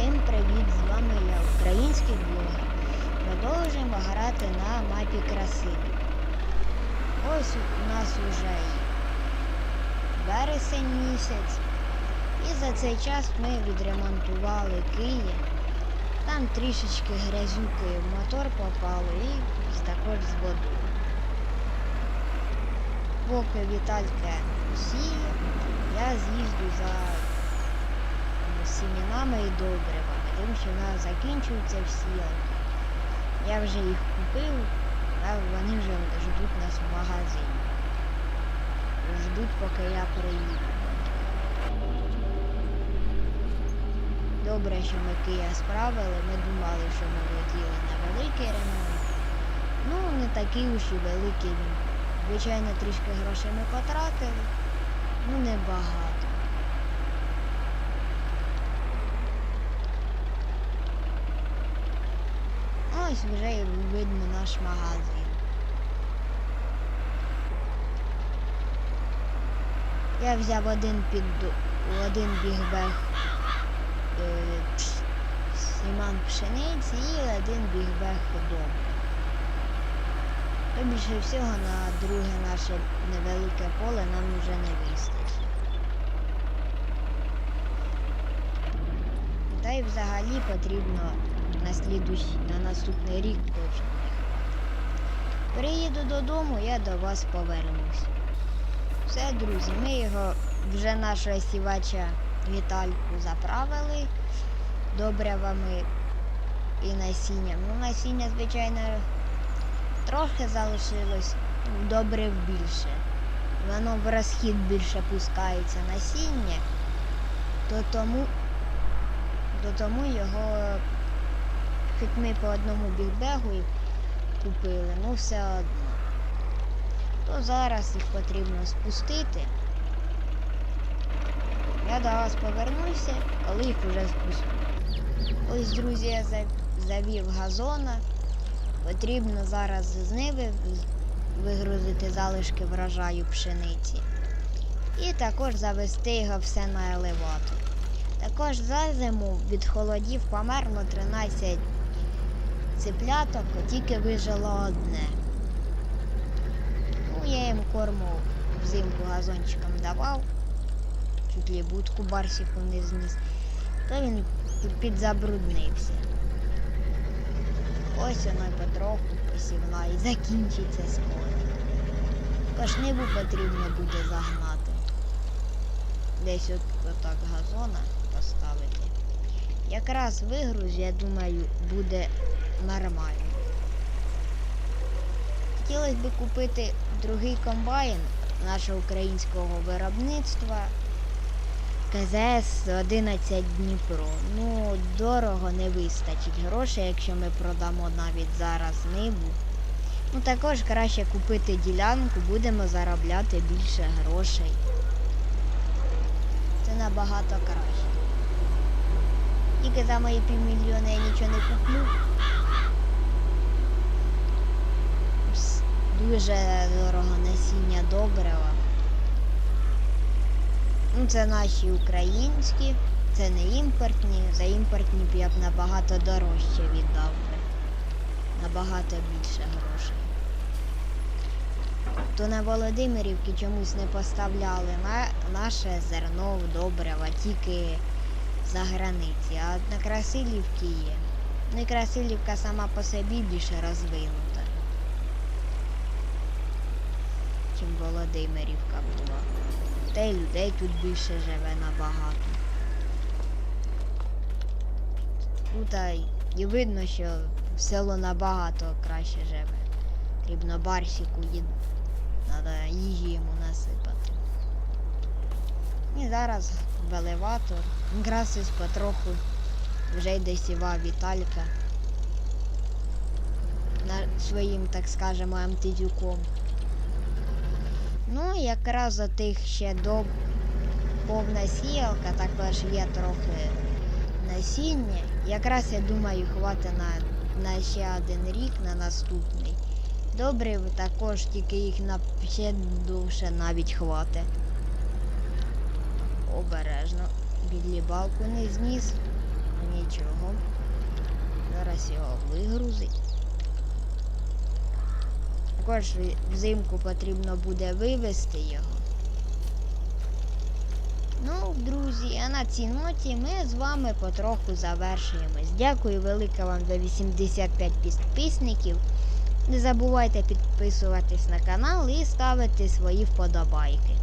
Всім привіт! З вами я, український блогер. Продовжуємо грати на мапі краси. Ось у нас уже вересень місяць. І за цей час ми відремонтували Київ. Там трішечки грязюки в мотор попало і також з водою. Поки Віталька сіє, я з'їжджу за сімінами і добривами, тому що в нас закінчуються всі. Я вже їх купив, а вони вже ждуть нас в магазині. Ждуть, поки я приїду. Добре, що ми Кия справили. Ми думали, що ми летіли на великий ремонт. Ну, не такий уж і великий. Звичайно, трішки грошей ми потратили, ну небагато. Ось вже видно наш магазин. Я взяв один під один бігбег е, Сіман пшениці і один бігбег дому. То більше всього на друге наше невелике поле нам вже не вистачить. Та й взагалі потрібно на, слідусь- на наступний рік точно. Приїду додому, я до вас повернусь. Все, друзі, ми його вже нашого сівача Вітальку заправили добривами і насінням. Ну, насіння, звичайно, трохи залишилось, добрив більше. Воно в розхід більше пускається насіння, то тому, то тому його, хоч ми по одному бігбегу купили, ну все одно. То зараз їх потрібно спустити. Я до вас повернуся, коли їх уже спущу. Ось, друзі, я завів газона. Потрібно зараз з ниви вигрузити залишки врожаю пшениці. І також завести його все на елеватор. Також за зиму від холодів померло 13 ципляток, тільки вижило одне. Ну, я їм корму взимку газончиком давав, чуть ли будку барсику не зніс, то він підзабруднився. Ось воно й потроху посівна і закінчиться скоро. Кошниву потрібно буде загнати. Десь от отак газона поставити. Якраз вигруз, я думаю, буде нормально. Хотілося б купити другий комбайн нашого українського виробництва КЗС 11 Дніпро. Ну, дорого не вистачить грошей, якщо ми продамо навіть зараз ниву. Ну також краще купити ділянку, будемо заробляти більше грошей. Це набагато краще. Тільки за мої півмільйона я нічого не куплю. Дуже дорого насіння добрива. Ну, це наші українські, це не імпортні. За імпортні б я б набагато дорожче віддав би. Набагато більше грошей. То на Володимирівці чомусь не поставляли на наше зерно в добрива, тільки за границі, а на Красилівці є. Ну і Красилівка сама по собі більше розвинута, чим Володимирівка була. Та й людей тут більше живе набагато. Тут а і видно, що село набагато краще живе. Потрібно барсіку їд... Треба їжі йому насипати. І зараз в елеватор. Якраз потроху вже йде сіва Віталька на своїм, так скажемо, МТЗюком. Ну, якраз за тих ще до повна сіялка, також є трохи насіння. Якраз я думаю, хватить на, на ще один рік, на наступний. Добре, також тільки їх на ще довше навіть хватить. Обережно. Бідлі балку не зніс. Нічого. Зараз його вигрузить. Також взимку потрібно буде вивезти його. Ну, друзі, а на цій ноті ми з вами потроху завершуємось. Дякую велике вам за 85 підписників. Не забувайте підписуватись на канал і ставити свої вподобайки.